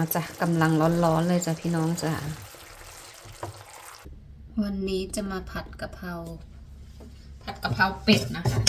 มาจ้ะกำลังร้อนๆเลยจ้ะพี่น้องจ้ะวันนี้จะมาผัดกะเพราผัดกะเพราเป็ดนะคะ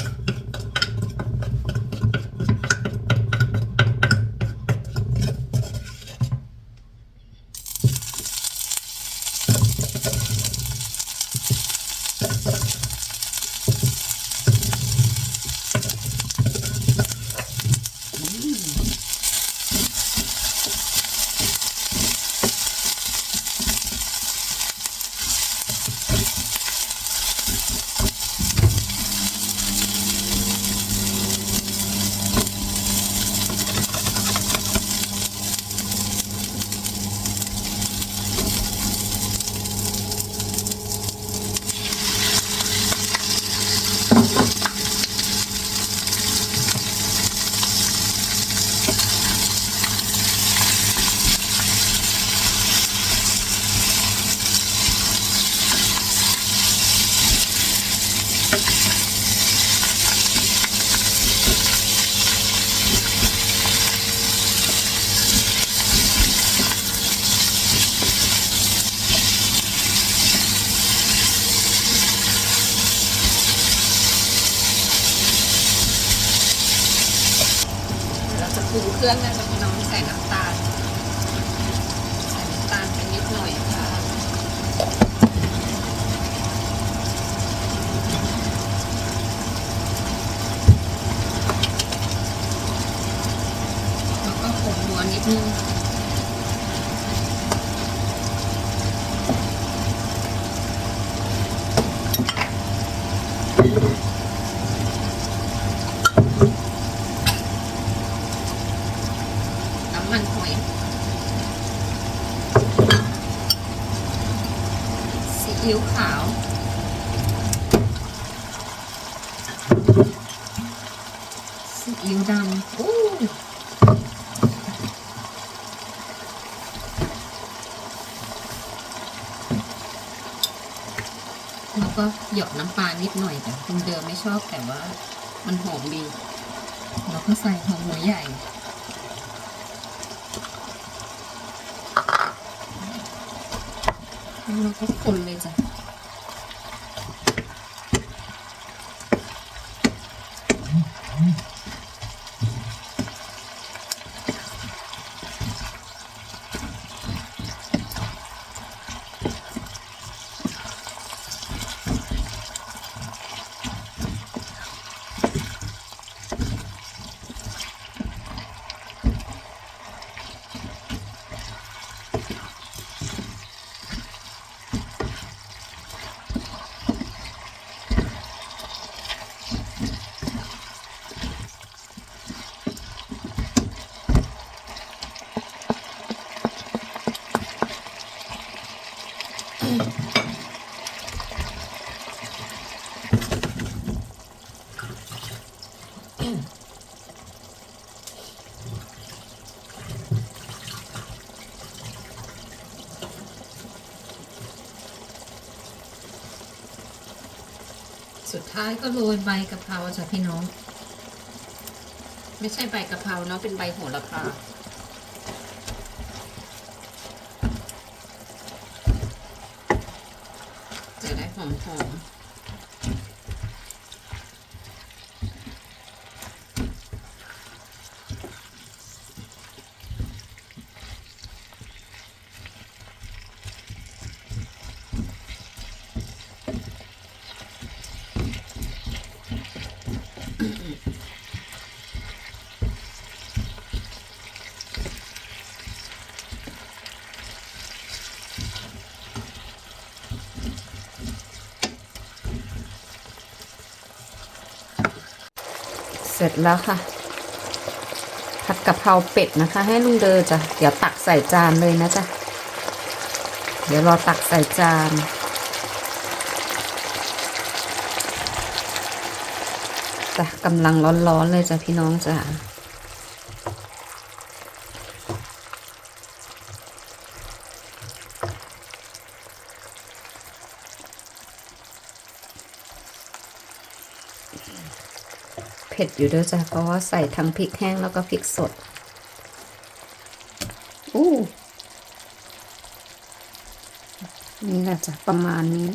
ปรุงเครื่องนะจ๊ะพี่น้องใส่น้ำตาล ใส่น้ำตาลไปนิดหน่อยค่ะแล้วก็ผงนัวนิดนึง น้ำมันหอย ซีอิ๊วขาว ซีอิ๊วดำอู้แล้วก็หยดน้ำปลานิดหน่อยแต่คุณเดิมไม่ชอบแต่ว่ามันหอมดีแล้วก็ใส่หอมหัวใหญ่ แล้วเราก็ สุดท้ายก็โรยใบกะเพราจ้ะพี่น้อง ไม่ใช่ใบกะเพราเนาะเป็นใบโหระพาจะได้หอมๆ เสร็จแล้วค่ะ ผัดกะเพราเป็ดนะคะ ให้ลุงเดอจ้ะเดี๋ยวตักใส่จานเลยนะจ๊ะเดี๋ยวรอตักใส่จานจ้ะกำลังร้อนๆเลยจ้ะพี่น้องจ้ะ ผ็ดอยู่ด้วยจ้ะเพราะว่าใส่ทั้งพริกแห้งแล้วก็พริกสดอ้อู้นี่แหละจ้ะประมาณนี้